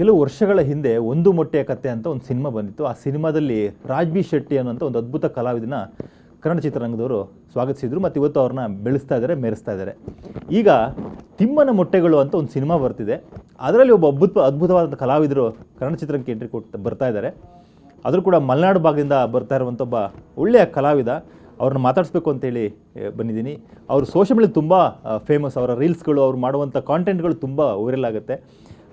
ಕೆಲವು ವರ್ಷಗಳ ಹಿಂದೆ ಒಂದು ಮೊಟ್ಟೆಯ ಕತೆ ಅಂತ ಒಂದು ಸಿನಿಮಾ ಬಂದಿತ್ತು. ಆ ಸಿನಿಮಾದಲ್ಲಿ ರಾಜ್ಬಿ ಶೆಟ್ಟಿ ಅನ್ನೋಂಥ ಒಂದು ಅದ್ಭುತ ಕಲಾವಿದನ ಕನ್ನಡ ಚಿತ್ರರಂಗದವರು ಸ್ವಾಗತಿಸಿದರು ಮತ್ತು ಇವತ್ತು ಅವ್ರನ್ನ ಬೆಳೆಸ್ತಾ ಇದ್ದಾರೆ, ಮೆರೆಸ್ತಾ ಇದ್ದಾರೆ. ಈಗ ತಿಮ್ಮನ ಮೊಟ್ಟೆಗಳು ಅಂತ ಒಂದು ಸಿನಿಮಾ ಬರ್ತಿದೆ. ಅದರಲ್ಲಿ ಒಬ್ಬ ಅದ್ಭುತ ಅದ್ಭುತವಾದಂಥ ಕಲಾವಿದರು ಕನ್ನಡ ಚಿತ್ರಕ್ಕೆ ಎಂಟ್ರಿ ಕೊಟ್ಟು ಬರ್ತಾ ಇದ್ದಾರೆ. ಆದರೂ ಕೂಡ ಮಲೆನಾಡು ಭಾಗದಿಂದ ಬರ್ತಾ ಇರುವಂಥ ಒಬ್ಬ ಒಳ್ಳೆಯ ಕಲಾವಿದ ಅವ್ರನ್ನ ಮಾತಾಡಿಸ್ಬೇಕು ಅಂತೇಳಿ ಬಂದಿದ್ದೀನಿ. ಅವರು ಸೋಷಿಯಲ್ ಮೀಡಿಯಾ ತುಂಬ ಫೇಮಸ್ ಅವರ ರೀಲ್ಸ್ಗಳು ಅವ್ರು ಮಾಡುವಂಥ ಕಾಂಟೆಂಟ್ಗಳು ತುಂಬ ವೈರಲ್ ಆಗುತ್ತೆ.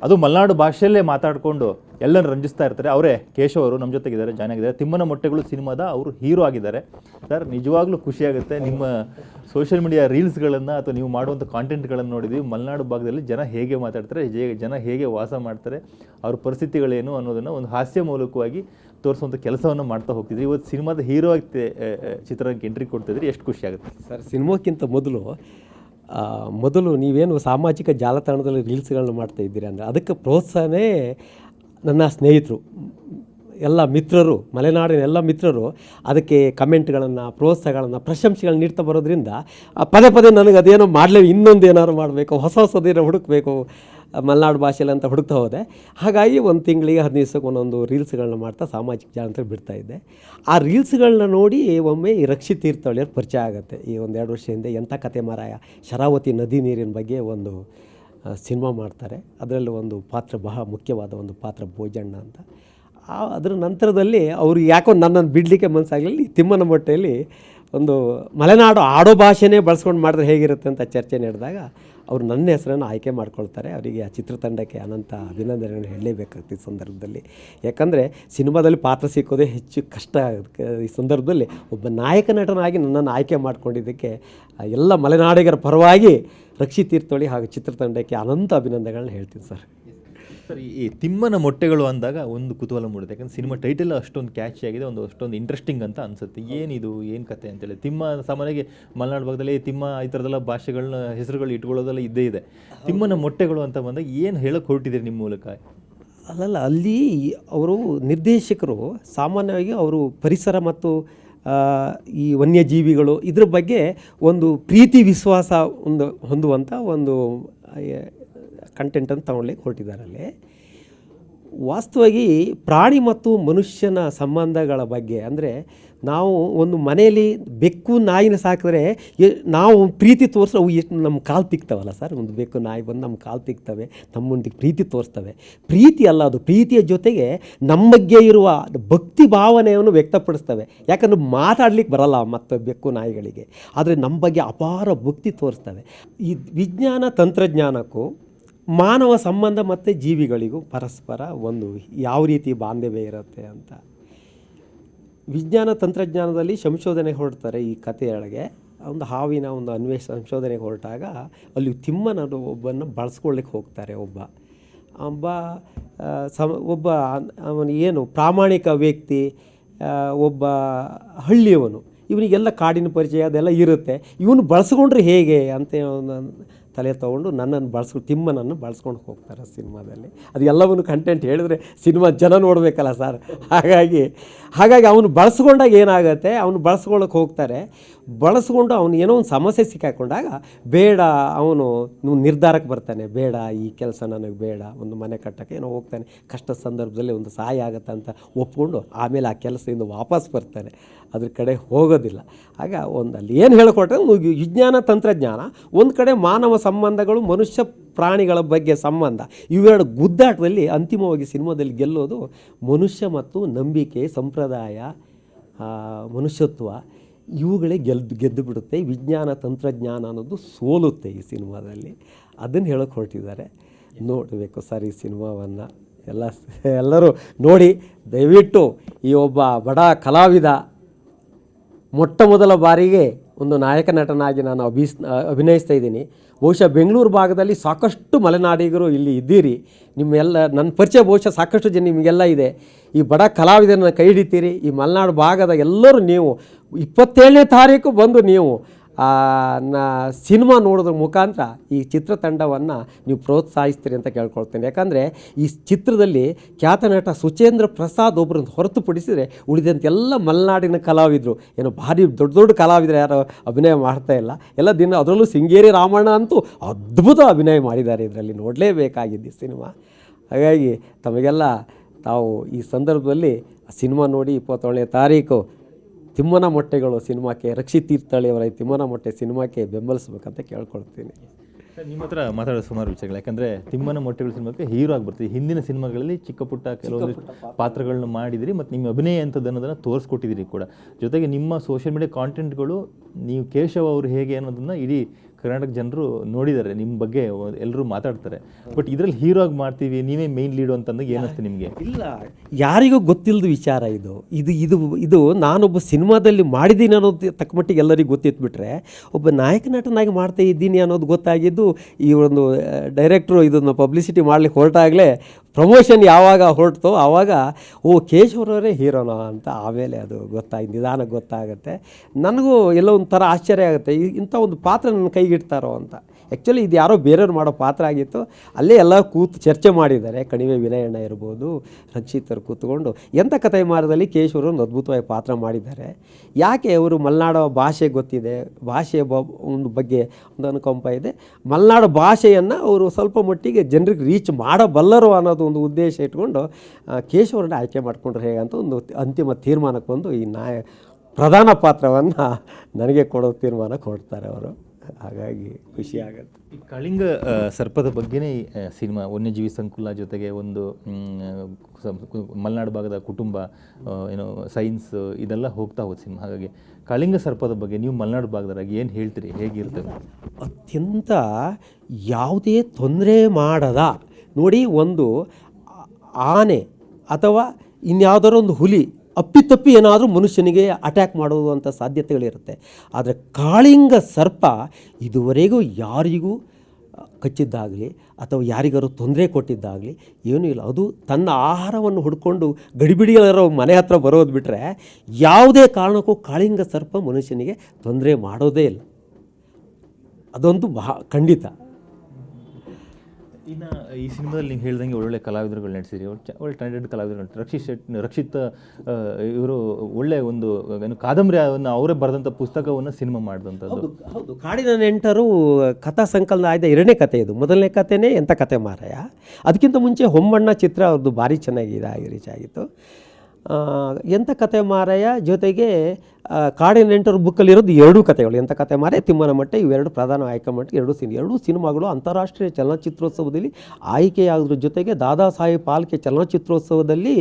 ಅದು ಮಲೆನಾಡು ಭಾಷೆಯಲ್ಲೇ ಮಾತಾಡಿಕೊಂಡು ಎಲ್ಲರನ್ನು ರಂಜಿಸ್ತಾ ಇರ್ತಾರೆ. ಅವರೇ ಕೇಶವ್ ಅವರು ನಮ್ಮ ಜೊತೆಗಿದ್ದಾರೆ, ಜಾಯ್ನ್ ಆಗಿದ್ದಾರೆ. ತಿಮ್ಮನ ಮೊಟ್ಟೆಗಳು ಸಿನಿಮಾದ ಅವರು ಹೀರೋ ಆಗಿದ್ದಾರೆ. ಸರ್, ನಿಜವಾಗ್ಲೂ ಖುಷಿಯಾಗುತ್ತೆ ನಿಮ್ಮ ಸೋಷಿಯಲ್ ಮೀಡಿಯಾ ರೀಲ್ಸ್ಗಳನ್ನು ಅಥವಾ ನೀವು ಮಾಡುವಂಥ ಕಾಂಟೆಂಟ್ಗಳನ್ನು ನೋಡಿದ್ವಿ ಮಲೆನಾಡು ಭಾಗದಲ್ಲಿ ಜನ ಹೇಗೆ ಮಾತಾಡ್ತಾರೆ ಜನ ಹೇಗೆ ವಾಸ ಮಾಡ್ತಾರೆ, ಅವ್ರ ಪರಿಸ್ಥಿತಿಗಳೇನು ಅನ್ನೋದನ್ನು ಒಂದು ಹಾಸ್ಯ ಮೂಲಕವಾಗಿ ತೋರಿಸುವಂಥ ಕೆಲಸವನ್ನು ಮಾಡ್ತಾ ಹೋಗ್ತಿದ್ರಿ. ಇವತ್ತು ಸಿನಿಮಾದ ಹೀರೋ ಆಗಿ ಚಿತ್ರಕ್ಕೆ ಎಂಟ್ರಿ ಕೊಡ್ತಿದ್ರಿ. ಎಷ್ಟು ಖುಷಿಯಾಗುತ್ತೆ ಸರ್, ಸಿನಿಮಾಕ್ಕಿಂತ ಮೊದಲು ಮೊದಲು ನೀವೇನು ಸಾಮಾಜಿಕ ಜಾಲತಾಣದಲ್ಲಿ ರೀಲ್ಸ್ಗಳನ್ನ ಮಾಡ್ತಾ ಇದ್ದೀರಿ ಅಂದರೆ ಅದಕ್ಕೆ ಪ್ರೋತ್ಸಾಹನೇ ನನ್ನ ಸ್ನೇಹಿತರು, ಎಲ್ಲ ಮಿತ್ರರು, ಮಲೆನಾಡಿನ ಎಲ್ಲ ಮಿತ್ರರು ಅದಕ್ಕೆ ಕಮೆಂಟ್ಗಳನ್ನು, ಪ್ರೋತ್ಸಾಹಗಳನ್ನು, ಪ್ರಶಂಸೆಗಳನ್ನ ನೀಡ್ತಾ ಬರೋದ್ರಿಂದ ಪದೇ ಪದೇ ನನಗೆ ಅದೇನೋ ಮಾಡಲೇ ಇನ್ನೊಂದು ಏನಾದ್ರು ಮಾಡಬೇಕು, ಹೊಸ ಹೊಸದೇನೋ ಹುಡುಕಬೇಕು ಮಲೆನಾಡು ಭಾಷೆಯಲ್ಲಿ ಅಂತ ಹುಡುಕ್ತಾ ಹೋದೆ. ಹಾಗಾಗಿ ಒಂದು ತಿಂಗಳಿಗೆ ಹದಿನೈದು ದಿವಸಕ್ಕೆ ಒಂದೊಂದು ರೀಲ್ಸ್ಗಳನ್ನ ಮಾಡ್ತಾ ಸಾಮಾಜಿಕ ಜಾಲತಾಣ ಬಿಡ್ತಾ ಇದ್ದೆ. ಆ ರೀಲ್ಸ್ಗಳನ್ನ ನೋಡಿ ಒಮ್ಮೆ ಈ ರಕ್ಷಿತ್ ಪರಿಚಯ ಆಗುತ್ತೆ. ಈ ಒಂದೆರಡು ವರ್ಷ ಹಿಂದೆ ಎಂಥ ಕತೆ ಮಾರಾಯ, ಶರಾವತಿ ನದಿ ನೀರಿನ ಬಗ್ಗೆ ಒಂದು ಸಿನಿಮಾ ಮಾಡ್ತಾರೆ. ಅದರಲ್ಲಿ ಒಂದು ಪಾತ್ರ ಬಹಳ ಮುಖ್ಯವಾದ ಒಂದು ಪಾತ್ರ ಭೋಜಣ್ಣ ಅಂತ. ಆ, ಅದರ ನಂತರದಲ್ಲಿ ಅವರು ಯಾಕೋ ನನ್ನನ್ನು ಬಿಡಲಿಕ್ಕೆ ಮನಸ್ಸಾಗಲಿಲ್ಲ. ತಿಮ್ಮನ ಮೊಟ್ಟೆಯಲ್ಲಿ ಒಂದು ಮಲೆನಾಡು ಆಡೋ ಭಾಷೆನೇ ಬಳಸ್ಕೊಂಡು ಮಾಡಿದ್ರೆ ಹೇಗಿರುತ್ತೆ ಅಂತ ಚರ್ಚೆ ನಡೆದಾಗ ಅವರು ನನ್ನ ಹೆಸರನ್ನು ಆಯ್ಕೆ ಮಾಡ್ಕೊಳ್ತಾರೆ. ಅವರಿಗೆ ಆ ಚಿತ್ರತಂಡಕ್ಕೆ ಅನಂತ ಅಭಿನಂದನೆಗಳನ್ನು ಹೇಳಲೇಬೇಕಾಗ್ತದೆ ಈ ಸಂದರ್ಭದಲ್ಲಿ. ಯಾಕಂದರೆ ಸಿನಿಮಾದಲ್ಲಿ ಪಾತ್ರ ಸಿಕ್ಕೋದೇ ಹೆಚ್ಚು ಕಷ್ಟ ಈ ಸಂದರ್ಭದಲ್ಲಿ ಒಬ್ಬ ನಾಯಕ ನಟನಾಗಿ ನನ್ನನ್ನು ಆಯ್ಕೆ ಮಾಡ್ಕೊಂಡಿದ್ದಕ್ಕೆ ಎಲ್ಲ ಮಲೆನಾಡಿಗರ ಪರವಾಗಿ ರಕ್ಷಿತ್ ತೀರ್ಥೋಳಿ ಹಾಗೂ ಚಿತ್ರತಂಡಕ್ಕೆ ಅನಂತ ಅಭಿನಂದನೆಗಳನ್ನ ಹೇಳ್ತೀನಿ ಸರ್. ಸರ್ ಈ ತಿಮ್ಮನ ಮೊಟ್ಟೆಗಳು ಅಂದಾಗ ಒಂದು ಕುತೂಹಲ ಮೂಡುತ್ತೆ. ಯಾಕಂದ್ರೆ ಸಿನಿಮಾ ಟೈಟಲ್ ಅಷ್ಟೊಂದು ಕ್ಯಾಚಿ ಆಗಿದೆ ಒಂದು ಅಷ್ಟೊಂದು ಇಂಟ್ರೆಸ್ಟಿಂಗ್ ಅಂತ ಅನ್ಸುತ್ತೆ. ಏನಿದು ಏನು ಕತೆ ಅಂತೇಳಿ. ತಿಮ್ಮ ಸಾಮಾನ್ಯವಾಗಿ ಮಲೆನಾಡು ಭಾಗದಲ್ಲಿ ತಿಮ್ಮ ಈ ಥರದೆಲ್ಲ ಭಾಷೆಗಳನ್ನ ಹೆಸರುಗಳು ಇಟ್ಕೊಳ್ಳೋದೆಲ್ಲ ಇದ್ದೇ ಇದೆ. ತಿಮ್ಮನ ಮೊಟ್ಟೆಗಳು ಅಂತ ಬಂದಾಗ ಏನು ಹೇಳಕ್ಕೆ ಹೊರಟಿದ್ದೀರಿ ನಿಮ್ಮ ಮೂಲಕ? ಅಲ್ಲಲ್ಲ ಅಲ್ಲಿ ಅವರು ನಿರ್ದೇಶಕರು ಸಾಮಾನ್ಯವಾಗಿ ಅವರು ಪರಿಸರ ಮತ್ತು ಈ ವನ್ಯಜೀವಿಗಳು ಇದ್ರ ಬಗ್ಗೆ ಒಂದು ಪ್ರೀತಿ ವಿಶ್ವಾಸ ಒಂದು ಹೊಂದುವಂಥ ಒಂದು ಕಂಟೆಂಟನ್ನು ತಗೊಳ್ಳಿಕ್ಕೆ ಹೊರಟಿದ್ದಾರೆ ಅಲ್ಲಿ. ವಾಸ್ತವವಾಗಿ ಪ್ರಾಣಿ ಮತ್ತು ಮನುಷ್ಯನ ಸಂಬಂಧಗಳ ಬಗ್ಗೆ ಅಂದರೆ ನಾವು ಒಂದು ಮನೆಯಲ್ಲಿ ಬೆಕ್ಕು, ನಾಯಿನ ಸಾಕಿದ್ರೆ ನಾವು ಪ್ರೀತಿ ತೋರಿಸ್ರೆ ಅವು ಎಷ್ಟು ನಮ್ಮ ಕಾಲು ತಿಕ್ತವಲ್ಲ ಸರ್? ಒಂದು ಬೆಕ್ಕು, ನಾಯಿ ಬಂದು ನಮ್ಮ ಕಾಲು ತಿಕ್ತವೆ, ನಮ್ಮೊಂದಿಗೆ ಪ್ರೀತಿ ತೋರಿಸ್ತವೆ. ಪ್ರೀತಿ ಅಲ್ಲ ಅದು, ಪ್ರೀತಿಯ ಜೊತೆಗೆ ನಮ್ಮ ಬಗ್ಗೆ ಇರುವ ಭಕ್ತಿ ಭಾವನೆಯನ್ನು ವ್ಯಕ್ತಪಡಿಸ್ತವೆ. ಯಾಕಂದ್ರೆ ಮಾತಾಡ್ಲಿಕ್ಕೆ ಬರಲ್ಲ ಮತ್ತು ಬೆಕ್ಕು, ನಾಯಿಗಳಿಗೆ. ಆದರೆ ನಮ್ಮ ಬಗ್ಗೆ ಅಪಾರ ಭಕ್ತಿ ತೋರಿಸ್ತವೆ. ಈ ವಿಜ್ಞಾನ, ತಂತ್ರಜ್ಞಾನಕ್ಕೂ ಮಾನವ ಸಂಬಂಧ ಮತ್ತು ಜೀವಿಗಳಿಗೂ ಪರಸ್ಪರ ಒಂದು ಯಾವ ರೀತಿ ಬಾಂಧವ್ಯ ಇರುತ್ತೆ ಅಂತ. ವಿಜ್ಞಾನ ತಂತ್ರಜ್ಞಾನದಲ್ಲಿ ಸಂಶೋಧನೆ ಹೊರಡ್ತಾರೆ ಈ ಕಥೆಯೊಳಗೆ ಒಂದು ಹಾವಿನ ಒಂದು ಅನ್ವೇಷ ಸಂಶೋಧನೆಗೆ ಹೊರಟಾಗ ಅಲ್ಲಿ ತಿಮ್ಮನ ಒಬ್ಬನ ಬಳಸ್ಕೊಳ್ಳಿಕ್ಕೆ ಹೋಗ್ತಾರೆ ಒಬ್ಬ. ಒಬ್ಬ ಸಮ, ಒಬ್ಬ ಅವನು ಏನು ಪ್ರಾಮಾಣಿಕ ವ್ಯಕ್ತಿ ಒಬ್ಬ ಹಳ್ಳಿಯವನು. ಇವನಿಗೆಲ್ಲ ಕಾಡಿನ ಪರಿಚಯ ಅದೆಲ್ಲ ಇರುತ್ತೆ. ಇವನು ಬಳಸ್ಕೊಂಡ್ರೆ ಹೇಗೆ ಅಂತ ತಲೆ ತೊಗೊಂಡು ನನ್ನನ್ನು ಬಳಸ್ಕೊಂಡು ತಿಮ್ಮನನ್ನು ಬಳಸ್ಕೊಂಡು ಹೋಗ್ತಾರೆ ಸಿನಿಮಾದಲ್ಲಿ. ಅದು ಎಲ್ಲವನ್ನು ಕಂಟೆಂಟ್ ಹೇಳಿದ್ರೆ ಸಿನಿಮಾ ಜನ ನೋಡಬೇಕಲ್ಲ ಸರ್ ಹಾಗಾಗಿ ಹಾಗಾಗಿ ಅವನು ಬಳಸ್ಕೊಂಡಾಗ ಏನಾಗುತ್ತೆ? ಅವನು ಬಳಸ್ಕೊಳ್ಳೋಕೆ ಹೋಗ್ತಾರೆ. ಬಳಸ್ಕೊಂಡು ಅವನು ಏನೋ ಒಂದು ಸಮಸ್ಯೆ ಸಿಕ್ಕಾಕೊಂಡಾಗ ಬೇಡ, ಅವನು ನಿರ್ಧಾರಕ್ಕೆ ಬರ್ತಾನೆ. ಬೇಡ, ಈ ಕೆಲಸ ನನಗೆ ಬೇಡ, ಒಂದು ಮನೆ ಕಟ್ಟಕ್ಕೆ ಏನೋ ಹೋಗ್ತಾನೆ. ಕಷ್ಟ ಸಂದರ್ಭದಲ್ಲಿ ಒಂದು ಸಹಾಯ ಆಗುತ್ತೆ ಅಂತ ಒಪ್ಪಿಕೊಂಡು ಆಮೇಲೆ ಆ ಕೆಲಸದಿಂದ ವಾಪಸ್ ಬರ್ತಾನೆ. ಅದ್ರ ಕಡೆ ಹೋಗೋದಿಲ್ಲ. ಆಗ ಒಂದು ಏನು ಹೇಳಿಕೊಟ್ರೆ ವಿಜ್ಞಾನ ತಂತ್ರಜ್ಞಾನ, ಒಂದು ಕಡೆ ಮಾನವ ಸಂಬಂಧಗಳು ಮನುಷ್ಯ ಪ್ರಾಣಿಗಳ ಬಗ್ಗೆ ಸಂಬಂಧ. ಇವೆರಡು ಗುದ್ದಾಟದಲ್ಲಿ ಅಂತಿಮವಾಗಿ ಸಿನಿಮಾದಲ್ಲಿ ಗೆಲ್ಲೋದು ಮನುಷ್ಯ ಮತ್ತು ನಂಬಿಕೆ, ಸಂಪ್ರದಾಯ ಮನುಷ್ಯತ್ವ ಇವುಗಳೇ ಗೆದ್ದು ಗೆದ್ದು ಬಿಡುತ್ತೆ. ವಿಜ್ಞಾನ, ತಂತ್ರಜ್ಞಾನ ಅನ್ನೋದು ಸೋಲುತ್ತೆ ಈ ಸಿನಿಮಾದಲ್ಲಿ. ಅದನ್ನು ಹೇಳೋಕೆ ಹೊರಟಿದ್ದಾರೆ. ನೋಡಬೇಕು ಸರ್ ಈ ಸಿನಿಮಾವನ್ನು. ಎಲ್ಲ ಎಲ್ಲರೂ ನೋಡಿ, ದಯವಿಟ್ಟು ಈ ಒಬ್ಬ ಬಡ ಕಲಾವಿದ ಮೊಟ್ಟ ಮೊದಲ ಬಾರಿಗೆ ಒಂದು ನಾಯಕ ನಟನಾಗಿ ನಾನು ಅಭಿಸ್ ಅಭಿನಯಿಸ್ತಾ ಇದ್ದೀನಿ. ಬಹುಶಃ ಬೆಂಗಳೂರು ಭಾಗದಲ್ಲಿ ಸಾಕಷ್ಟು ಮಲೆನಾಡಿಗರು ಇಲ್ಲಿ ಇದ್ದೀರಿ. ನಿಮ್ಮೆಲ್ಲ, ನನ್ನ ಪರಿಚಯ ಬಹುಶಃ ಸಾಕಷ್ಟು ಜನ ನಿಮಗೆಲ್ಲ ಇದೆ. ಈ ಬಡ ಕಲಾವಿದರನ್ನ ಕೈ ಹಿಡಿತೀರಿ. ಈ ಮಲೆನಾಡು ಭಾಗದ ಎಲ್ಲರೂ ನೀವು, ಇಪ್ಪತ್ತೇಳನೇ ತಾರೀಕು ಬಂದು ನೀವು ನಾ ಸಿನಿಮಾ ನೋಡೋದ್ರ ಮುಖಾಂತರ ಈ ಚಿತ್ರತಂಡವನ್ನು ನೀವು ಪ್ರೋತ್ಸಾಹಿಸ್ತೀರಿ ಅಂತ ಕೇಳ್ಕೊಳ್ತೇನೆ. ಯಾಕಂದರೆ ಈ ಚಿತ್ರದಲ್ಲಿ ಖ್ಯಾತ ನಟ ಸುಚೇಂದ್ರ ಪ್ರಸಾದ್ ಒಬ್ಬರನ್ನು ಹೊರತುಪಡಿಸಿದರೆ ಉಳಿದಂತೆ ಎಲ್ಲ ಮಲೆನಾಡಿನ ಕಲಾವಿದರು. ಏನೋ ಭಾರಿ ದೊಡ್ಡ ದೊಡ್ಡ ಕಲಾವಿದರು ಯಾರು ಅಭಿನಯ ಮಾಡ್ತಾ ಇಲ್ಲ. ಎಲ್ಲ ದಿನ ಅದರಲ್ಲೂ ಸಿಂಗೇರಿ ರಾಮಣ್ಣ ಅಂತೂ ಅದ್ಭುತ ಅಭಿನಯ ಮಾಡಿದ್ದಾರೆ ಇದರಲ್ಲಿ. ನೋಡಲೇಬೇಕಾಗಿದ್ದು ಸಿನಿಮಾ. ಹಾಗಾಗಿ ತಮಗೆಲ್ಲ ತಾವು ಈ ಸಂದರ್ಭದಲ್ಲಿ ಸಿನಿಮಾ ನೋಡಿ ಇಪ್ಪತ್ತೊಳನೇ ತಾರೀಕು ತಿಮ್ಮನ ಮೊಟ್ಟೆಗಳು ಸಿನಿಮಾಕ್ಕೆ ರಕ್ಷಿತ್ ತೀರ್ಥಹಳ್ಳಿ ಅವರ ಈ ತಿಮ್ಮನ ಮೊಟ್ಟೆ ಸಿನಿಮಾಕ್ಕೆ ಬೆಂಬಲಿಸ್ಬೇಕಂತ ಕೇಳ್ಕೊಳ್ತೀನಿ. ನಿಮ್ಮ ಹತ್ರ ಮಾತಾಡೋ ಸುಮಾರು ವಿಷಯಗಳು. ಯಾಕಂದ್ರೆ ತಿಮ್ಮನ ಮೊಟ್ಟೆಗಳು ಸಿನಿಮಾಕ್ಕೆ ಹೀರೋ ಆಗಿ ಬರ್ತೀವಿ ಹಿಂದಿನ ಸಿನಿಮಾಗಳಲ್ಲಿ ಚಿಕ್ಕ ಪುಟ್ಟ ಕೆಲವೊಂದು ಪಾತ್ರಗಳನ್ನ ಮಾಡಿದಿರಿ ಮತ್ತು ನಿಮ್ಮ ಅಭಿನಯ ಅಂತದ್ದು ಅನ್ನೋದನ್ನು ತೋರಿಸ್ಕೊಟ್ಟಿದ್ದೀರಿ ಕೂಡ. ಜೊತೆಗೆ ನಿಮ್ಮ ಸೋಷಿಯಲ್ ಮೀಡಿಯಾ ಕಾಂಟೆಂಟ್ಗಳು ನೀವು ಕೇಶವ ಅವರು ಹೇಗೆ ಅನ್ನೋದನ್ನು ಇಡೀ ಕರ್ನಾಟಕ ಜನರು ನೋಡಿದ್ದಾರೆ, ನಿಮ್ಮ ಬಗ್ಗೆ ಎಲ್ಲರೂ ಮಾತಾಡ್ತಾರೆ. ಬಟ್ ಇದರಲ್ಲಿ ಹೀರೋ ಆಗಿ ಮಾಡ್ತೀವಿ, ನೀವೇ ಮೇನ್ ಲೀಡು ಅಂತಂದಾಗ ಏನಿಸ್ತು ನಿಮಗೆ? ಇಲ್ಲ, ಯಾರಿಗೂ ಗೊತ್ತಿಲ್ಲದ ವಿಚಾರ ಇದು. ಇದು ಇದು ಇದು ನಾನೊಬ್ಬ ಸಿನಿಮಾದಲ್ಲಿ ಮಾಡಿದ್ದೀನಿ ಅನ್ನೋದು ತಕ್ಕ ಮಟ್ಟಿಗೆ ಎಲ್ಲರಿಗೂ ಗೊತ್ತಿತ್ತು ಬಿಟ್ರೆ, ಒಬ್ಬ ನಾಯಕ ನಟನಾಗಿ ಮಾಡ್ತಾ ಇದ್ದೀನಿ ಅನ್ನೋದು ಗೊತ್ತಾಗಿದ್ದು ಈ ಒಂದು ಡೈರೆಕ್ಟ್ರು ಇದನ್ನು ಪಬ್ಲಿಸಿಟಿ ಮಾಡ್ಲಿಕ್ಕೆ ಹೊರಟಾಗಲೇ ಪ್ರಮೋಷನ್ ಯಾವಾಗ ಹೊರಟೋ ಆವಾಗ, ಓ ಕೇಶವರವರೇ ಹೀರೋನಾ ಅಂತ ಆಮೇಲೆ ಅದು ಗೊತ್ತಾಗಿ ನಿಧಾನ ಗೊತ್ತಾಗುತ್ತೆ. ನನಗೂ ಎಲ್ಲೋ ಒಂಥರ ಆಶ್ಚರ್ಯ ಆಗುತ್ತೆ. ಇಂಥ ಒಂದು ಪಾತ್ರ ನನ್ನ ಕೈಗಿಡ್ತಾರೋ ಅಂತ. ಆ್ಯಕ್ಚುಲಿ ಇದು ಯಾರೋ ಬೇರೆಯವ್ರು ಮಾಡೋ ಪಾತ್ರ ಆಗಿತ್ತು. ಅಲ್ಲೇ ಎಲ್ಲ ಕೂತು ಚರ್ಚೆ ಮಾಡಿದ್ದಾರೆ. ಕಣಿವೆ ವಿನಯಣ್ಣ ಇರ್ಬೋದು, ರಕ್ಷಿತರು ಕೂತ್ಕೊಂಡು. ಎಂಥ ಕಥೆ ಮಾರದಲ್ಲಿ ಕೇಶವರು ಒಂದು ಅದ್ಭುತವಾಗಿ ಪಾತ್ರ ಮಾಡಿದ್ದಾರೆ. ಯಾಕೆ ಅವರು ಮಲೆನಾಡು ಭಾಷೆ ಗೊತ್ತಿದೆ? ಭಾಷೆಯ ಬ ಒಂದು ಬಗ್ಗೆ ಒಂದು ಅನುಕಂಪ ಇದೆ. ಮಲೆನಾಡು ಭಾಷೆಯನ್ನು ಅವರು ಸ್ವಲ್ಪ ಮಟ್ಟಿಗೆ ಜನರಿಗೆ ರೀಚ್ ಮಾಡಬಲ್ಲರು ಅನ್ನೋದು ಒಂದು ಉದ್ದೇಶ ಇಟ್ಕೊಂಡು ಕೇಶವರನ್ನ ಆಯ್ಕೆ ಮಾಡಿಕೊಂಡ್ರೆ ಹೇಗಂತ ಒಂದು ಅಂತಿಮ ತೀರ್ಮಾನಕ್ಕೆ ಬಂದು ಈ ನಾಯ ಪ್ರಧಾನ ಪಾತ್ರವನ್ನು ನನಗೆ ಕೊಡೋ ತೀರ್ಮಾನ ಕೊಡ್ತಾರೆ ಅವರು. ಹಾಗಾಗಿ ಖುಷಿ ಆಗುತ್ತೆ. ಈ ಕಳಿಂಗ ಆ, ಸರ್ಪದ ಬಗ್ಗೆನೇ ಈ, ಆ, ಸಿನಿಮಾ ವನ್ಯಜೀವಿ ಸಂಕುಲ ಜೊತೆಗೆ ಒಂದು ಮ್, ಸಂ- ಕು- ಮಲೆನಾಡು ಭಾಗದ ಕುಟುಂಬ ಏನು ಏನೋ ಸೈನ್ಸ್ ಇದೆಲ್ಲ ಹೋಗ್ತಾ ಹೋಗುತ್ತೆ ಸಿನಿಮಾ. ಹಾಗಾಗಿ ಕಳಿಂಗ ಸರ್ಪದ ಬಗ್ಗೆ ನೀವು ಮಲೆನಾಡು ಭಾಗದಾಗ ಏನು ಹೇಳ್ತೀರಿ? ಹೇಗಿರ್ತದೆ ಅತ್ಯಂತ ಯಾವುದೇ ತೊಂದರೆ ಮಾಡದ. ನೋಡಿ ಒಂದು ಆ- ಆನೆ ಅಥವಾ ಇನ್ಯಾವುದಾದ್ರು ಒಂದು ಹುಲಿ ಅಪ್ಪಿತಪ್ಪಿ ಏನಾದರೂ ಮನುಷ್ಯನಿಗೆ ಅಟ್ಯಾಕ್ ಮಾಡುವಂಥ ಸಾಧ್ಯತೆಗಳಿರುತ್ತೆ. ಆದರೆ ಕಾಳಿಂಗ ಸರ್ಪ ಇದುವರೆಗೂ ಯಾರಿಗೂ ಕಚ್ಚಿದ್ದಾಗಲಿ ಅಥವಾ ಯಾರಿಗಾರು ತೊಂದರೆ ಕೊಟ್ಟಿದ್ದಾಗಲಿ ಏನೂ ಇಲ್ಲ. ಅದು ತನ್ನ ಆಹಾರವನ್ನು ಹುಡ್ಕೊಂಡು ಗಡಿಬಿಡಿಗಳರ ಮನೆ ಹತ್ರ ಬರೋದು ಬಿಟ್ಟರೆ ಯಾವುದೇ ಕಾರಣಕ್ಕೂ ಕಾಳಿಂಗ ಸರ್ಪ ಮನುಷ್ಯನಿಗೆ ತೊಂದರೆ ಮಾಡೋದೇ ಇಲ್ಲ. ಅದೊಂದು ಬಹ ಖಂಡಿತ. ಇನ್ನು ಈ ಸಿನಿಮಾದಲ್ಲಿ ನೀವು ಹೇಳ್ದಂಗೆ ಒಳ್ಳೊಳ್ಳೆ ಕಲಾವಿದರುಗಳು ನಡೆಸಿರಿ ಒಳ್ಳೆ ಟ್ಯಾಲೆಂಟೆಡ್ ಕಲಾವಿದರು. ರಕ್ಷಿತ್ ಶೆಟ್, ರಕ್ಷಿತ್ ಇವರು ಒಳ್ಳೆ ಒಂದು, ಏನು ಕಾದಂಬರಿಯನ್ನು ಅವರೇ ಬರೆದಂಥ ಪುಸ್ತಕವನ್ನು ಸಿನಿಮಾ ಮಾಡಿದಂಥದ್ದು ಹೌದು ಕಾಡಿನ ನೆಂಟರು, ಕಥಾ ಸಂಕಲನ ಆಯ್ದ ಎರಡನೇ ಕತೆ ಇದು. ಮೊದಲನೇ ಕಥೆನೇ ಎಂಥ ಕತೆ ಮಾರಾಯ? ಅದಕ್ಕಿಂತ ಮುಂಚೆ ಹೊಮ್ಮಣ್ಣ ಚಿತ್ರ ಅವ್ರದ್ದು ಭಾರಿ ಚೆನ್ನಾಗಿ ಇದಾಗಿ ರೀಚ್ ಆಗಿತ್ತು. ಎಂಥ ಕತೆ ಮಾರಾಯ ಜೊತೆಗೆ ಕಾಡಿನ ನೆಂಟರು ಬುಕ್ಕಲ್ಲಿರೋದು ಎರಡೂ ಕಥೆಗಳು ಎಂಥ ಕತೆ ಮಾರಾಯ ತಿಮ್ಮನ ಮಟ್ಟ ಇವೆರಡು ಪ್ರಧಾನ ಆಯ್ಕೆ ಮಟ್ಟ ಎರಡು ಸಿನಿ, ಎರಡೂ ಸಿನಿಮಾಗಳು ಅಂತಾರಾಷ್ಟ್ರೀಯ ಚಲನಚಿತ್ರೋತ್ಸವದಲ್ಲಿ ಆಯ್ಕೆಯಾಗೋದ್ರ ಜೊತೆಗೆ ದಾದಾ ಸಾಹೇಬ್ ಪಾಲ್ಕೆ ಚಲನಚಿತ್ರೋತ್ಸವದಲ್ಲಿ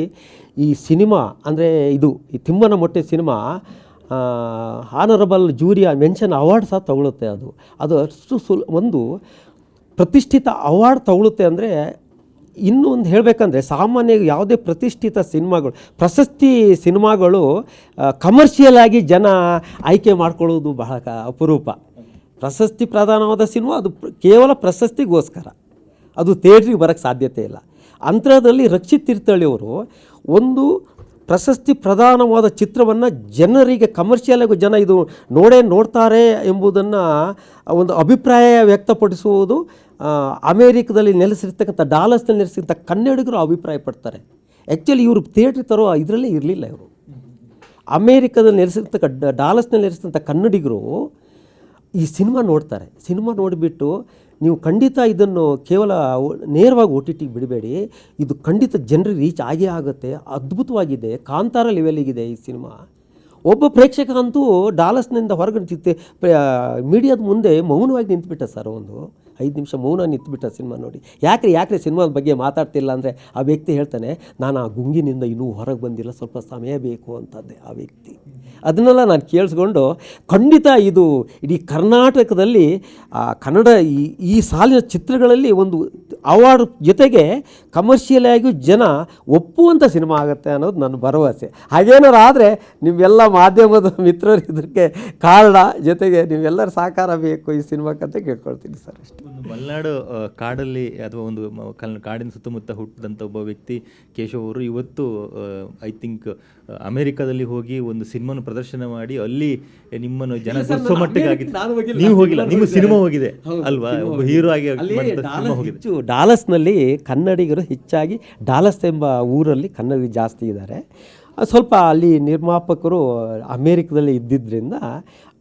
ಈ ಸಿನಿಮಾ, ಅಂದರೆ ಇದು, ಈ ತಿಮ್ಮನ ಮೊಟ್ಟೆ ಸಿನಿಮಾ ಹಾನರಬಲ್ ಜೂರಿಯ ಮೆನ್ಷನ್ ಅವಾರ್ಡ್ ಸಹ ತಗೊಳುತ್ತೆ ಅದು. ಅದು ಅಷ್ಟು ಸುಲ್, ಒಂದು ಪ್ರತಿಷ್ಠಿತ ಅವಾರ್ಡ್ ತಗೊಳುತ್ತೆ ಅಂದರೆ ಇನ್ನೂ ಒಂದು ಹೇಳಬೇಕಂದ್ರೆ ಸಾಮಾನ್ಯ ಯಾವುದೇ ಪ್ರತಿಷ್ಠಿತ ಸಿನಿಮಾಗಳು, ಪ್ರಶಸ್ತಿ ಸಿನಿಮಾಗಳು ಕಮರ್ಷಿಯಲ್ ಆಗಿ ಜನ ಆಯ್ಕೆ ಮಾಡ್ಕೊಳ್ಳೋದು ಬಹಳ ಅಪರೂಪ. ಪ್ರಶಸ್ತಿ ಪ್ರಧಾನವಾದ ಸಿನಿಮಾ ಅದು ಕೇವಲ ಪ್ರಶಸ್ತಿಗೋಸ್ಕರ. ಅದು ಥಿಯೇಟ್ರಿಗೆ ಬರೋಕ್ಕೆ ಸಾಧ್ಯತೆ ಇಲ್ಲ. ಅಂಥದ್ರಲ್ಲಿ ರಕ್ಷಿತ್ ತೀರ್ಥಹಳ್ಳಿಯವರು ಒಂದು ಪ್ರಶಸ್ತಿ ಪ್ರಧಾನವಾದ ಚಿತ್ರವನ್ನು ಜನರಿಗೆ ಕಮರ್ಷಿಯಲ್ ಆಗಿ ಜನ ಇದು ನೋಡೇ ನೋಡ್ತಾರೆ ಎಂಬುದನ್ನು ಒಂದು ಅಭಿಪ್ರಾಯ ವ್ಯಕ್ತಪಡಿಸುವುದು ಅಮೇರಿಕದಲ್ಲಿ ನೆಲೆಸಿರ್ತಕ್ಕಂಥ ಡಾಲರ್ಸ್ನಲ್ಲಿ ನೆಲೆಸಿರ್ತಕ್ಕ ಕನ್ನಡಿಗರು ಅಭಿಪ್ರಾಯ ಪಡ್ತಾರೆ ಆ್ಯಕ್ಚುಲಿ ಇವರು ಥಿಯೇಟ್ರ್ ತರೋ ಇದರಲ್ಲೇ ಇರಲಿಲ್ಲ ಇವರು. ಅಮೇರಿಕದಲ್ಲಿ ನೆಲೆಸಿರ್ತಕ್ಕ ಡಾಲರ್ಸ್ನಲ್ಲಿ ನೆಲೆಸಿದಂಥ ಕನ್ನಡಿಗರು ಈ ಸಿನಿಮಾ ನೋಡ್ತಾರೆ. ಸಿನಿಮಾ ನೋಡಿಬಿಟ್ಟು ನೀವು ಖಂಡಿತ ಇದನ್ನು ಕೇವಲ ನೇರವಾಗಿ ಒ ಟಿ ಟಿಗೆ ಬಿಡಬೇಡಿ. ಇದು ಖಂಡಿತ ಜನರಿಗೆ ರೀಚ್ ಆಗೇ ಆಗುತ್ತೆ. ಅದ್ಭುತವಾಗಿದೆ. ಕಾಂತಾರ ಲೆವೆಲಿಗಿದೆ ಈ ಸಿನಿಮಾ. ಒಬ್ಬ ಪ್ರೇಕ್ಷಕ ಅಂತೂ ಡಾಲಸ್ನಿಂದ ಹೊರಗಡೆ ಚಿತ್ತೆ ಮೀಡಿಯಾದ ಮುಂದೆ ಮೌನವಾಗಿ ನಿಂತುಬಿಟ್ಟ ಸರ್ ಒಂದು. ಐದು ನಿಮಿಷ ಮೌನ ನಿಂತ್ಬಿಟ್ಟ ಸಿನಿಮಾ ನೋಡಿ. ಯಾಕ್ರಿ ಯಾಕ್ರಿ ಸಿನಿಮಾದ ಬಗ್ಗೆ ಮಾತಾಡ್ತಿಲ್ಲ ಅಂದರೆ ಆ ವ್ಯಕ್ತಿ ಹೇಳ್ತಾನೆ ನಾನು ಆ ಗುಂಗಿನಿಂದ ಇನ್ನೂ ಹೊರಗೆ ಬಂದಿಲ್ಲ ಸ್ವಲ್ಪ ಸಮಯ ಬೇಕು ಅಂತಂದೆ ಆ ವ್ಯಕ್ತಿ. ಅದನ್ನೆಲ್ಲ ನಾನು ಕೇಳಿಸ್ಕೊಂಡು ಖಂಡಿತ ಇದು ಇಡೀ ಕರ್ನಾಟಕದಲ್ಲಿ ಆ, ಕನ್ನಡ ಈ ಈ ಸಾಲಿನ ಚಿತ್ರಗಳಲ್ಲಿ ಒಂದು ಅವಾರ್ಡ್ ಜೊತೆಗೆ ಕಮರ್ಷಿಯಲ್ ಆಗಿ ಜನ ಒಪ್ಪುವಂಥ ಸಿನಿಮಾ ಆಗುತ್ತೆ ಅನ್ನೋದು ನನ್ನ ಭರವಸೆ. ಹಾಗೇನಾರು ಆದರೆ ನಿಮ್ಮೆಲ್ಲ ಮಾಧ್ಯಮದ ಮಿತ್ರರು ಇದಕ್ಕೆ ಕಾರಣ ಜೊತೆಗೆ ನೀವೆಲ್ಲರ ಸಹಕಾರ ಬೇಕು ಈ ಸಿನಿಮಾಕ್ಕಂತ ಕೇಳ್ಕೊಳ್ತೀನಿ ಸರ್ ಅಷ್ಟೇ. ಒಂದು ಮಲೆನಾಡು ಕಾಡಲ್ಲಿ ಅಥವಾ ಒಂದು ಕಾಡಿನ ಸುತ್ತಮುತ್ತ ಹುಟ್ಟಿದಂಥ ಒಬ್ಬ ವ್ಯಕ್ತಿ ಕೇಶವ್ ಅವರು ಇವತ್ತು ಐ ಥಿಂಕ್ ಅಮೆರಿಕದಲ್ಲಿ ಹೋಗಿ ಒಂದು ಸಿನಿಮಾನ ಪ್ರದರ್ಶನ ಮಾಡಿ ಅಲ್ಲಿ ನಿಮ್ಮನ್ನು ಜನ ಮಟ್ಟಿಗೆ ನೀವು ಹೋಗಿಲ್ಲ ನಿಮ್ಮ ಸಿನಿಮಾ ಹೋಗಿದೆ ಅಲ್ವಾ? ಒಬ್ಬ ಹೀರೋ ಆಗಿ ಹೆಚ್ಚು ಡಾಲಸ್ನಲ್ಲಿ ಕನ್ನಡಿಗರು ಹೆಚ್ಚಾಗಿ ಡಾಲಸ್ ಎಂಬ ಊರಲ್ಲಿ ಕನ್ನಡಿಗರು ಜಾಸ್ತಿ ಇದ್ದಾರೆ. ಸ್ವಲ್ಪ ಅಲ್ಲಿ ನಿರ್ಮಾಪಕರು ಅಮೇರಿಕದಲ್ಲಿ ಇದ್ದಿದ್ದರಿಂದ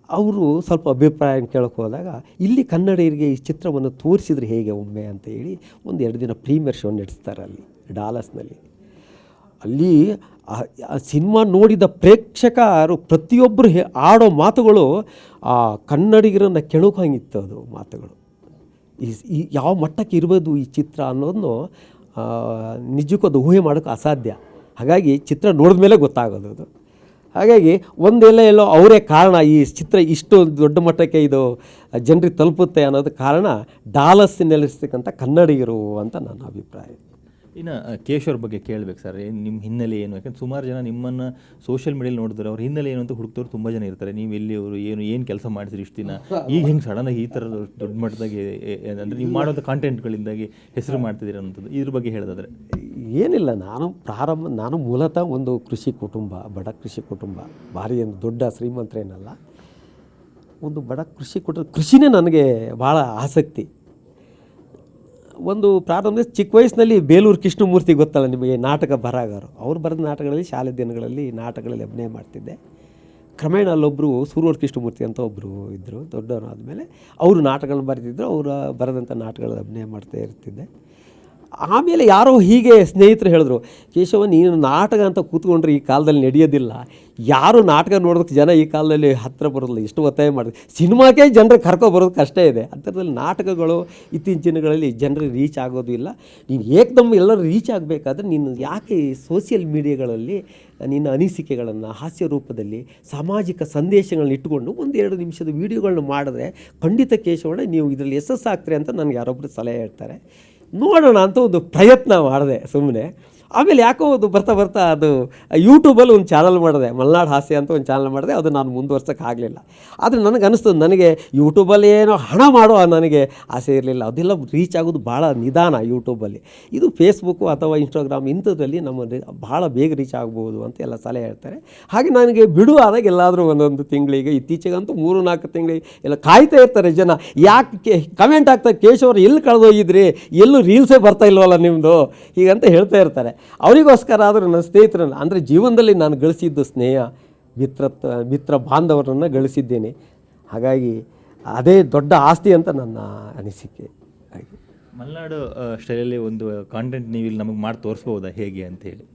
ಅವರು ಸ್ವಲ್ಪ ಅಭಿಪ್ರಾಯ ಕೇಳಕ್ಕೆ ಹೋದಾಗ, ಇಲ್ಲಿ ಕನ್ನಡಿಗರಿಗೆ ಈ ಚಿತ್ರವನ್ನು ತೋರಿಸಿದ್ರೆ ಹೇಗೆ ಒಮ್ಮೆ ಅಂತ ಹೇಳಿ ಒಂದು ಎರಡು ದಿನ ಪ್ರೀಮಿಯರ್ ಶೋ ನಡೆಸ್ತಾರೆ ಅಲ್ಲಿ, ಡಾಲಸ್ನಲ್ಲಿ. ಅಲ್ಲಿ ಆ- ಸಿನಿಮಾ ನೋಡಿದ ಪ್ರೇಕ್ಷಕರು ಪ್ರತಿಯೊಬ್ಬರು ಹೇ, ಆಡೋ ಮಾತುಗಳು ಆ ಕನ್ನಡಿಗರನ್ನು ಕೆಣಕಂಗಿತ್ತು ಅದು ಮಾತುಗಳು. ಈ ಈ ಯಾವ ಮಟ್ಟಕ್ಕೆ ಇರ್ಬೋದು ಈ ಚಿತ್ರ ಅನ್ನೋದನ್ನು ನಿಜಕ್ಕೂ ಅದು ಊಹೆ ಮಾಡೋಕ್ಕೆ ಅಸಾಧ್ಯ. ಹಾಗಾಗಿ ಚಿತ್ರ ನೋಡಿದ ಮೇಲೆ ಗೊತ್ತಾಗೋದು ಅದು. ಹಾಗಾಗಿ ಒಂದೆಲ್ಲ ಎಲ್ಲೋ ಅವರೇ ಕಾರಣ ಈ ಚಿತ್ರ ಇಷ್ಟು ದೊಡ್ಡ ಮಟ್ಟಕ್ಕೆ ಇದು ಜನರಿಗೆ ತಲುಪುತ್ತೆ ಅನ್ನೋದು ಕಾರಣ ಡಾಲಸ್ ನೆಲೆಸ್ತಕ್ಕಂಥ ಕನ್ನಡಿಗರು ಅಂತ ನನ್ನ ಅಭಿಪ್ರಾಯ. ಇನ್ನು ಕೇಶವ್ರ ಬಗ್ಗೆ ಕೇಳಬೇಕು ಸರ್. ನಿಮ್ಮ ಹಿನ್ನೆಲೆ ಏನು? ಯಾಕಂದ್ರೆ ಸುಮಾರು ಜನ ನಿಮ್ಮನ್ನು ಸೋಷಿಯಲ್ ಮೀಡಿಯಲ್ಲಿ ನೋಡಿದ್ರೆ ಅವ್ರ ಹಿನ್ನೆಲೆ ಏನು ಅಂತ ಹುಡುಕ್ತವ್ರು ತುಂಬ ಜನ ಇರ್ತಾರೆ. ನೀವು ಎಲ್ಲಿ ಅವರು ಏನು ಏನು ಕೆಲಸ ಮಾಡಿದ್ರಿ ಇಷ್ಟು ದಿನ? ಈಗ ಹೆಂಗೆ ಸಡನ್ನಾಗಿ ಈ ಥರ ದೊಡ್ಡ ಮಟ್ಟದಾಗಿ ಅಂದರೆ ನೀವು ಮಾಡೋಂಥ ಕಾಂಟೆಂಟ್ಗಳಿಂದಾಗಿ ಹೆಸರು ಮಾಡ್ತಿದ್ದೀರ ಅನ್ನೋಂಥದ್ದು ಇದ್ರ ಬಗ್ಗೆ ಹೇಳೋದಾದ್ರೆ. ಏನಿಲ್ಲ. ನಾನು ಪ್ರಾರಂಭ, ನಾನು ಮೂಲತಃ ಒಂದು ಕೃಷಿ ಕುಟುಂಬ, ಬಡ ಕೃಷಿ ಕುಟುಂಬ. ಭಾರಿ ಒಂದು ದೊಡ್ಡ ಶ್ರೀಮಂತರೇನಲ್ಲ. ಒಂದು ಬಡ ಕೃಷಿ ಕುಟುಂಬ, ಕೃಷಿನೇ ನನಗೆ ಭಾಳ ಆಸಕ್ತಿ. ಒಂದು ಪ್ರಾರಂಭ ಚಿಕ್ಕ ವಯಸ್ಸಿನಲ್ಲಿ ಬೇಲೂರು ಕೃಷ್ಣಮೂರ್ತಿ ಗೊತ್ತಲ್ಲ ನಿಮಗೆ? ನಾಟಕ ಬರಹಗಾರರು. ಅವ್ರು ಬರೆದ ನಾಟಕಗಳಲ್ಲಿ, ಶಾಲೆ ದಿನಗಳಲ್ಲಿ ನಾಟಕಗಳಲ್ಲಿ ಅಭಿನಯ ಮಾಡ್ತಿದ್ದೆ. ಕ್ರಮೇಣ ಅಲ್ಲೊಬ್ಬರು ಸೂರೂರು ಕೃಷ್ಣಮೂರ್ತಿ ಅಂತ ಒಬ್ಬರು ಇದ್ದರು ದೊಡ್ಡವರು ಆದಮೇಲೆ ಅವರು ನಾಟಕಗಳನ್ನ ಬರೆದಿದ್ದರು ಅವರು ಬರೆದಂಥ ನಾಟಕಗಳಲ್ಲಿ ಅಭಿನಯ ಮಾಡ್ತಾ ಇರ್ತಿದ್ದೆ. ಆಮೇಲೆ ಯಾರೋ ಹೀಗೆ ಸ್ನೇಹಿತರು ಹೇಳಿದ್ರು, ಕೇಶವ, ನೀನು ನಾಟಕ ಅಂತ ಕೂತ್ಕೊಂಡ್ರೆ ಈ ಕಾಲದಲ್ಲಿ ನಡೆಯೋದಿಲ್ಲ. ಯಾರು ನಾಟಕ ನೋಡೋದಕ್ಕೆ ಜನ ಈ ಕಾಲದಲ್ಲಿ ಹತ್ತಿರ ಬರೋದಿಲ್ಲ. ಇಷ್ಟು ಒತ್ತಾಯ ಮಾಡಿದ್ರು. ಸಿನಿಮಾಕ್ಕೆ ಜನರಿಗೆ ಕರ್ಕೊ ಬರೋದು ಕಷ್ಟ ಇದೆ. ಅಂಥದ್ರಲ್ಲಿ ನಾಟಕಗಳು, ಇತ್ತೀಚಿನ ದಿನಗಳಲ್ಲಿ ಜನರಿಗೆ ರೀಚ್ ಆಗೋದು ಇಲ್ಲ. ನೀನು ಏಕದಮ್ ಎಲ್ಲರೂ ರೀಚ್ ಆಗಬೇಕಾದ್ರೆ ನೀನು ಯಾಕೆ ಸೋಷಿಯಲ್ ಮೀಡಿಯಾಗಳಲ್ಲಿ ನಿನ್ನ ಅನಿಸಿಕೆಗಳನ್ನು, ಹಾಸ್ಯ ರೂಪದಲ್ಲಿ ಸಾಮಾಜಿಕ ಸಂದೇಶಗಳನ್ನ ಇಟ್ಟುಕೊಂಡು ಒಂದೆರಡು ನಿಮಿಷದ ವೀಡಿಯೋಗಳನ್ನ ಮಾಡಿದ್ರೆ ಖಂಡಿತ ಕೇಶವಣ್ಣ, ನೀವು ಇದರಲ್ಲಿ ಯಶಸ್ಸಾಗ್ತೀರಿ ಅಂತ ನನಗೆ ಯಾರೊಬ್ಬರು ಸಲಹೆ ಹೇಳ್ತಾರೆ. ನೋಡೋಣ ಅಂತ ಒಂದು ಪ್ರಯತ್ನ ಮಾಡಿದೆ ಸುಮ್ಮನೆ ಆಮೇಲೆ ಯಾಕೋ ಅದು ಬರ್ತಾ ಬರ್ತಾ ಅದು ಯೂಟ್ಯೂಬಲ್ಲಿ ಒಂದು ಚಾನಲ್ ಮಾಡಿದೆ, ಮಲೆನಾಡು ಹಾಸ್ಯ ಅಂತ ಒಂದು ಚಾನಲ್ ಮಾಡಿದೆ, ಅದು ನಾನು ಮುಂದುವರ್ಸೋಕ್ಕೆ ಆಗಲಿಲ್ಲ. ಆದರೆ ನನಗೆ ಅನಿಸ್ತದೆ ನನಗೆ ಯೂಟ್ಯೂಬಲ್ಲಿ ಏನೋ ಹಣ ಮಾಡೋ ನನಗೆ ಆಸೆ ಇರಲಿಲ್ಲ. ಅದೆಲ್ಲ ರೀಚ್ ಆಗೋದು ಭಾಳ ನಿಧಾನ ಯೂಟ್ಯೂಬಲ್ಲಿ. ಇದು ಫೇಸ್ಬುಕ್ಕು ಅಥವಾ ಇನ್ಸ್ಟಾಗ್ರಾಮ್ ಇಂಥದ್ರಲ್ಲಿ ನಮ್ಮ ಭಾಳ ಬೇಗ ರೀಚ್ ಆಗ್ಬೋದು ಅಂತ ಎಲ್ಲ ಸಲಹೆ ಹೇಳ್ತಾರೆ. ಹಾಗೆ ನನಗೆ ಬಿಡುವಾದಾಗ ಎಲ್ಲಾದರೂ ಒಂದೊಂದು ತಿಂಗಳಿಗೆ, ಇತ್ತೀಚೆಗಂತೂ ಮೂರು ನಾಲ್ಕು ತಿಂಗಳಿಗೆ ಎಲ್ಲ ಕಾಯ್ತಾ ಇರ್ತಾರೆ ಜನ. ಯಾಕೆ ಕಮೆಂಟ್ ಆಗ್ತಾ ಕೇಶವರು ಎಲ್ಲಿ ಕಳೆದೋಗಿದ್ರಿ? ಎಲ್ಲೂ ರೀಲ್ಸೇ ಬರ್ತಾ ಇಲ್ವಲ್ಲ ನಿಮ್ಮದು ಹೀಗಂತ ಹೇಳ್ತಾ ಇರ್ತಾರೆ. ಅವರಿಗೋಸ್ಕರ ಆದರೂ ನನ್ನ ಸ್ನೇಹಿತರನ್ನು ಅಂದರೆ ಜೀವನದಲ್ಲಿ ನಾನು ಗಳಿಸಿದ್ದು ಸ್ನೇಹ ಮಿತ್ರತ್ವ ಮಿತ್ರ ಬಾಂಧವರನ್ನು ಗಳಿಸಿದ್ದೇನೆ. ಹಾಗಾಗಿ ಅದೇ ದೊಡ್ಡ ಆಸ್ತಿ ಅಂತ ನನ್ನ ಅನಿಸಿಕೆ ಹಾಗೆ ಮಲೆನಾಡು ಸ್ಟೈಲಲ್ಲಿ ಒಂದು ಕಾಂಟೆಂಟ್ ನೀವು ಇಲ್ಲಿ ನಮಗೆ ಮಾಡಿ ತೋರಿಸ್ಬೋದಾ? ಹೇಗೆ ಅಂತೇಳಿ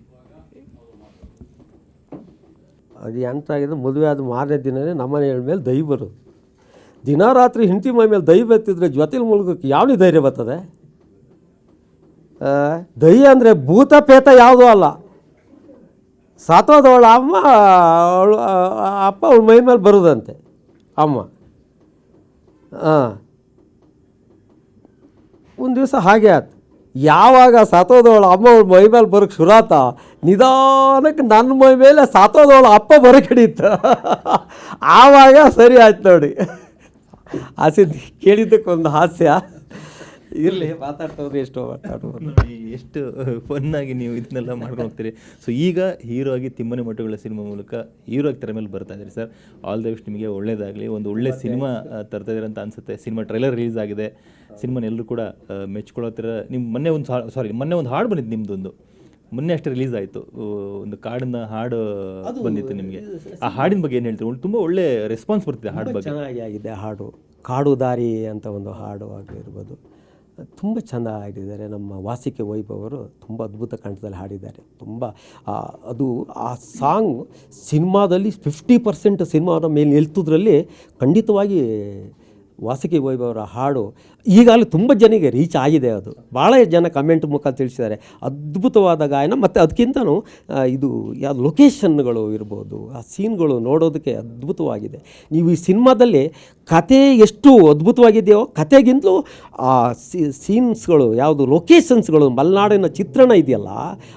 ಅದು ಎಂತ ಆಗಿದೆ ಮದುವೆ ಆದ ಮಾರನೇ ದಿನವೇ ನಮ್ಮನೆ ಮೇಲೆ ದೈ ಬರೋದು. ದಿನ ರಾತ್ರಿ ಹಿಂಡತಿ ಮೈ ಮೇಲೆ ದೈ ಬತ್ತಿದ್ರೆ ಜೊತೆಲಿ ಮುಳುಗಕ್ಕೆ ಯಾವ ಧೈರ್ಯ ಬರ್ತದೆ? ಆ, ದೈ ಅಂದರೆ ಭೂತ ಪೇತ ಯಾವುದೂ ಅಲ್ಲ. ಸಾತೋದವಳ ಅಮ್ಮ ಅವಳು ಅಪ್ಪ ಅವಳ ಮೈ ಮೇಲೆ ಬರುದಂತೆ ಅಮ್ಮ. ಹಾಂ ಒಂದು ದಿವಸ ಹಾಗೆ ಆಯ್ತು. ಯಾವಾಗ ಸಾತೋದವಳ ಅಮ್ಮ ಅವಳ ಮೈ ಮೇಲೆ ಬರೋಕ್ಕೆ ಶುರಾತ ನಿಧಾನಕ್ಕೆ ನನ್ನ ಮೈ ಮೇಲೆ ಸಾತೋದವಳ ಅಪ್ಪ ಬರೋಕೆ ಹಿಡಿಯಿತು ಆವಾಗ ಸರಿ ಆಯ್ತು ನೋಡಿ. ಹಾಸ್ಯ ಕೇಳಿದ್ದಕ್ಕೊಂದು ಹಾಸ್ಯ. ಇರಲಿ ಮಾತಾಡ್ತಾ ಹೋದ್ರೆ ಎಷ್ಟೋ ಮಾತಾಡ್ಬೋದು. ಎಷ್ಟು ಫನ್ನಾಗಿ ನೀವು ಇದನ್ನೆಲ್ಲ ಮಾಡ್ಕೊಂಡು ಹೋಗ್ತೀರಿ ಸೊ ಈಗ ಹೀರೋ ಆಗಿ ತಿಮ್ಮನೆ ಮಟ್ಟುಗಳ ಸಿನಿಮಾ ಮೂಲಕ ಹೀರೋ ಆಗಿ ತರ ಮೇಲೆ ಬರ್ತಾ ಇದ್ದೀರಿ ಸರ್. ಆಲ್ ದ ಬೆಸ್ಟ್ ನಿಮಗೆ ಒಳ್ಳೇದಾಗಲಿ. ಒಂದು ಒಳ್ಳೆ ಸಿನಿಮಾ ತರ್ತಾ ಇದ್ದೀರ ಅಂತ ಅನ್ಸುತ್ತೆ. ಸಿನಿಮಾ ಟ್ರೈಲರ್ ರಿಲೀಸ್ ಆಗಿದೆ. ಸಿನಿಮಾನ ಎಲ್ಲರೂ ಕೂಡ ಥರ ನಿಮ್ಮ ಮೊನ್ನೆ ಒಂದು ಸಾರಿ ಮೊನ್ನೆ ಒಂದು ಹಾಡು ಬಂದಿತ್ತು ನಿಮ್ಮದೊಂದು ಮೊನ್ನೆ ಅಷ್ಟೇ ರಿಲೀಸ್ ಆಯಿತು. ಒಂದು ಕಾಡಿನ ಹಾಡು ಬಂದಿತ್ತು ನಿಮಗೆ. ಆ ಹಾಡಿನ ಬಗ್ಗೆ ಏನು ಹೇಳ್ತೀರಿ? ತುಂಬ ಒಳ್ಳೆ ರೆಸ್ಪಾನ್ಸ್ ಬರ್ತಿದೆ ಹಾಡು ಬಗ್ಗೆ. ಚೆನ್ನಾಗಿ ಆಗಿದೆ ಹಾಡು. ಕಾಡು ದಾರಿ ಅಂತ ಒಂದು ಹಾಡು ಆಗಿರ್ಬೋದು. ತುಂಬ ಚೆಂದ ಹಾಡಿದ್ದಾರೆ ನಮ್ಮ ವಾಸಿಕೆ ವೈಭವರು ತುಂಬ ಅದ್ಭುತ ಕಂಠದಲ್ಲಿ ಹಾಡಿದ್ದಾರೆ. ತುಂಬ ಅದು, ಆ ಸಾಂಗ್ ಸಿನಿಮಾದಲ್ಲಿ ಫಿಫ್ಟಿ ಪರ್ಸೆಂಟ್ ಸಿನಿಮಾದ ಮೇಲೆ ನಿಲ್ತದ್ರಲ್ಲಿ ಖಂಡಿತವಾಗಿ ವಾಸಿಕೆ ವೈಭವರ ಹಾಡು ಈಗಾಗಲೇ ತುಂಬ ಜನಿಗೆ ರೀಚ್ ಆಗಿದೆ ಅದು. ಭಾಳ ಜನ ಕಮೆಂಟ್ ಮುಖ ತಿಳಿಸಿದ್ದಾರೆ. ಅದ್ಭುತವಾದ ಗಾಯನ ಮತ್ತು ಅದಕ್ಕಿಂತನೂ ಇದು ಯಾವ ಲೊಕೇಶನ್ಗಳು ಇರ್ಬೋದು, ಆ ಸೀನ್ಗಳು ನೋಡೋದಕ್ಕೆ ಅದ್ಭುತವಾಗಿದೆ. ನೀವು ಈ ಸಿನಿಮಾದಲ್ಲಿ ಕತೆ ಎಷ್ಟು ಅದ್ಭುತವಾಗಿದೆಯೋ, ಕತೆಗಿಂತಲೂ ಆ ಸೀನ್ಸ್ಗಳು ಯಾವುದು ಲೊಕೇಶನ್ಸ್ಗಳು, ಮಲೆನಾಡಿನ ಚಿತ್ರಣ ಇದೆಯಲ್ಲ,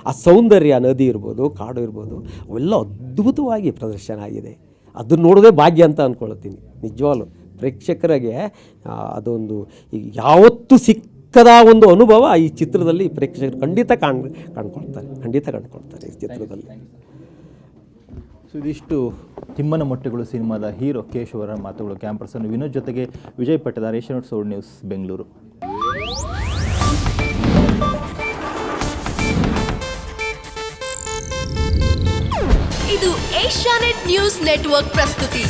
ಆ ಸೌಂದರ್ಯ, ನದಿ ಇರ್ಬೋದು, ಕಾಡು ಇರ್ಬೋದು, ಅವೆಲ್ಲ ಅದ್ಭುತವಾಗಿ ಪ್ರದರ್ಶನ ಆಗಿದೆ. ಅದನ್ನು ನೋಡೋದೇ ಭಾಗ್ಯ ಅಂತ ಅಂದ್ಕೊಳ್ತೀನಿ ನಿಜವಾಗ್ಲು. ಪ್ರೇಕ್ಷಕರಿಗೆ ಅದೊಂದು ಈಗ ಯಾವತ್ತೂ ಸಿಕ್ಕದ ಒಂದು ಅನುಭವ ಈ ಚಿತ್ರದಲ್ಲಿ ಪ್ರೇಕ್ಷಕರು ಖಂಡಿತ ಕಾಣ್ ಕಾಣ್ಕೊಳ್ತಾರೆ ಖಂಡಿತ ಕಾಣ್ಕೊಳ್ತಾರೆ ಈ ಚಿತ್ರದಲ್ಲಿ. ಸೊ ಇದಿಷ್ಟು ತಿಮ್ಮನ ಮೊಟ್ಟೆಗಳು ಸಿನಿಮಾದ ಹೀರೋ ಕೇಶವರ ಮಾತುಗಳು. ಕ್ಯಾಂಪರ್ಸನ್ನು ವಿನೋದ್ ಜೊತೆಗೆ ವಿಜಯ್ ಪಟ್ಟದಾರ್ ಏಷ್ಯಾನೆಟ್ ಸೋಡ್ ನ್ಯೂಸ್ ಬೆಂಗಳೂರು. ಇದು ಏಷ್ಯಾನೆಟ್ ನ್ಯೂಸ್ ನೆಟ್ವರ್ಕ್ ಪ್ರಸ್ತುತಿ.